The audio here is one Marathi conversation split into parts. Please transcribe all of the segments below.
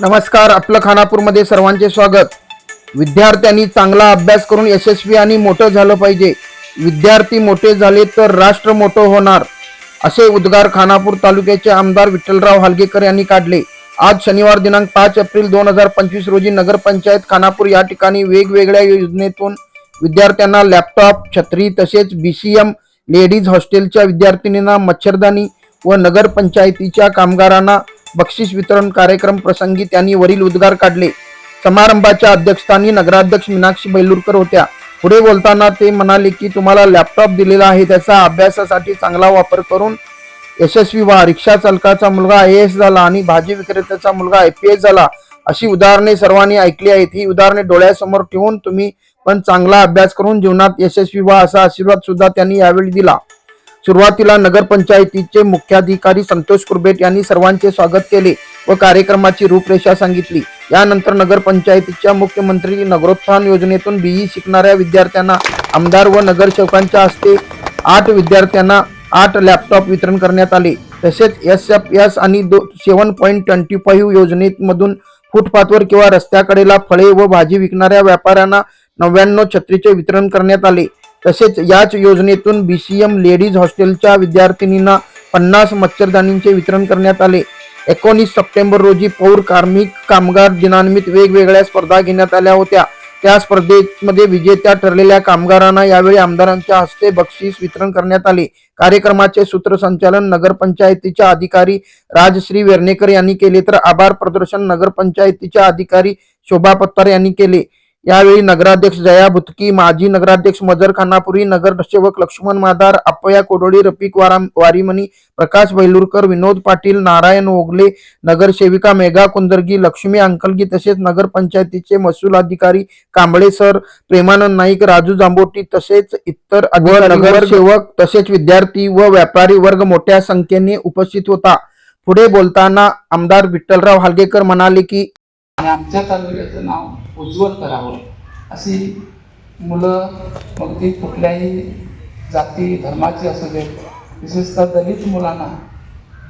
नमस्कार आपलं खानापूरमध्ये सर्वांचे स्वागत. विद्यार्थ्यांनी चांगला अभ्यास करून यशस्वी आणि मोठं झालं पाहिजे. विद्यार्थी मोठे झाले तर राष्ट्र मोठं होणार. असे उद्गार खानापूर तालुक्याचे आमदार विठ्ठलराव हालगेकर यांनी काढले. आज शनिवार दिनांक पाच एप्रिल दोन हजार पंचवीस रोजी नगरपंचायत खानापूर या ठिकाणी वेगवेगळ्या योजनेतून विद्यार्थ्यांना लॅपटॉप छत्री तसेच बी सी एम लेडीज हॉस्टेलच्या विद्यार्थिनींना मच्छरदानी व नगरपंचायतीच्या कामगारांना बक्षीस वितरण कार्यक्रम प्रसंगी त्यांनी वरील उद्गार काढले. समारंभाच्या अध्यक्षस्थानी नगराध्यक्ष मीनाक्षी बैलूरकर होत्या. पुढे बोलताना ते म्हणाले की तुम्हाला लॅपटॉप दिलेला आहे त्याचा अभ्यासासाठी चांगला वापर करून यशस्वी व्हा. रिक्षा चालकाचा मुलगा आय एस झाला आणि भाजी विक्रेत्याचा मुलगा आय पी एस झाला. अशी उदाहरणे सर्वांनी ऐकली आहेत. ही उदाहरणे डोळ्यासमोर ठेवून तुम्ही पण चांगला अभ्यास करून जीवनात यशस्वी व्हा असा आशीर्वाद सुद्धा त्यांनी यावेळी दिला. सुरुवातीला नगरपंचायतीचे मुख्याधिकारी संतोष कुरबेट यांनी सर्वांचे स्वागत केले व कार्यक्रमाची रूपरेषा सांगितली. यानंतर नगरपंचायतीच्या मुख्यमंत्री नगरोत्थान योजनेतून बीई शिकणाऱ्या विद्यार्थ्यांना आमदार व नगरसेवकांच्या हस्ते आठ विद्यार्थ्यांना आठ लॅपटॉप वितरण करण्यात आले. तसेच एस एफ एस आणि दो सेवन पॉईंट ट्वेंटी फाईव्ह योजनेमधून फुटपाथवर किंवा रस्त्याकडेला फळे व भाजी विकणाऱ्या व्यापाऱ्यांना नव्याण्णव छत्रीचे वितरण करण्यात आले. तसेच याच योजनेतून बीसीएम लेडीज हॉस्टेलच्या विद्यार्थिनींना पन्नास मच्छरदानींचे वितरण करण्यात आले. एकोणीस सप्टेंबर रोजी पौर कार्मिक कामगार दिनानिमित्त वेगवेगळ्या स्पर्धा घेण्यात आल्या होत्या. त्या स्पर्धेमध्ये विजेत्या ठरलेल्या कामगारांना यावेळी आमदारांच्या हस्ते बक्षीस वितरण करण्यात आले. कार्यक्रमाचे सूत्रसंचालन नगरपंचायतीच्या अधिकारी राजश्री वेर्णेकर यांनी केले. तर आभार प्रदर्शन नगरपंचायतीच्या अधिकारी शोभा पत्तार यांनी केले. यावेळी नगराध्यक्ष जया भुतकी माजी नगराध्यक्ष मजर खानापुरी नगरसेवक लक्ष्मण मादार अप्पया कोडोळी रफिक वाराम वारीमणी प्रकाश बैलूरकर विनोद पाटील नारायण ओगले नगरसेविका मेघा कुंदर्गी लक्ष्मी अंकलगी तसेच नगरपंचायतीचे महसूल अधिकारी कांबळे सर प्रेमानंद नाईक राजू जांबोटी तसेच इतर नगरसेवक तसेच विद्यार्थी व व्यापारी वर्ग मोठ्या संख्येने उपस्थित होता. पुढे बोलताना आमदार विठ्ठलराव हालगेकर म्हणाले की आणि आमच्या तालुक्याचं नाव उज्ज्वल करावं. अशी मुलं मग ती कुठल्याही जाती धर्माची असू देत विशेषतः दलित मुलांना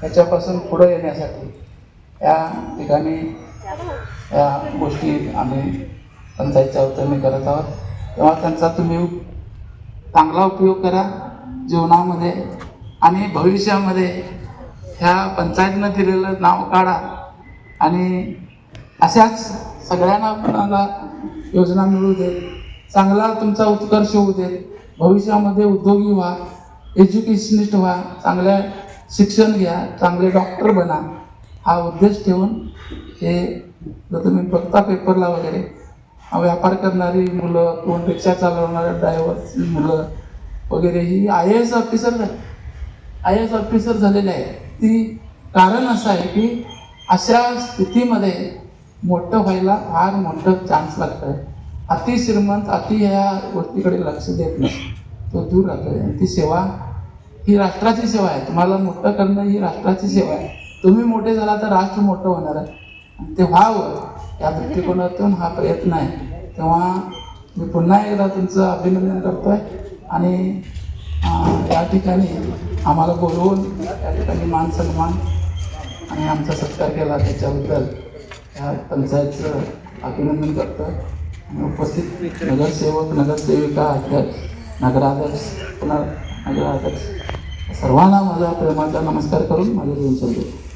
त्याच्यापासून पुढं येण्यासाठी या ठिकाणी या गोष्टी आम्ही पंचायतच्या वतीने करत आहोत. तेव्हा त्यांचा तुम्ही चांगला उपयोग करा जीवनामध्ये आणि भविष्यामध्ये ह्या पंचायतीनं दिलेलं नाव काढा आणि अशाच सगळ्यांना कोणाला योजना मिळू दे चांगला तुमचा उत्कर्ष होऊ दे भविष्यामध्ये उद्योगी व्हा एज्युकेशनिस्ट व्हा चांगल्या शिक्षण घ्या चांगले डॉक्टर बना. हा उद्देश ठेवून हे जर तुम्ही बघता पेपरला वगैरे व्यापार करणारी मुलं कोण रिक्षा चालवणारे ड्रायव्हरची मुलं वगैरे ही I A S officer I I S officer झालेले आहे. ती कारण असं आहे की अशा स्थितीमध्ये मोठं व्हायला फार मोठं चान्स लागतं अति श्रीमंत अति ह्या गोष्टीकडे लक्ष देत नाही. तो दूर राहतोय. आणि ती सेवा ही राष्ट्राची सेवा आहे. तुम्हाला मोठं करणं ही राष्ट्राची सेवा आहे. तुम्ही मोठे झाला तर राष्ट्र मोठं होणार आहे. आणि ते व्हावं या दृष्टिकोनातून हा प्रयत्न आहे. तेव्हा मी पुन्हा एकदा तुमचं अभिनंदन करतोय. आणि या ठिकाणी आम्हाला बोलवून या ठिकाणी मान सन्मान आणि आमचा सत्कार केला त्याच्याबद्दल. या पंचायतचं अभिनंदन करतो आणि उपस्थित नगरसेवक नगरसेविका अध्यक्ष नगराध्यक्ष पुन्हा नगराध्यक्ष सर्वांना माझा प्रेमाचा नमस्कार करून माझे दोन शब्द.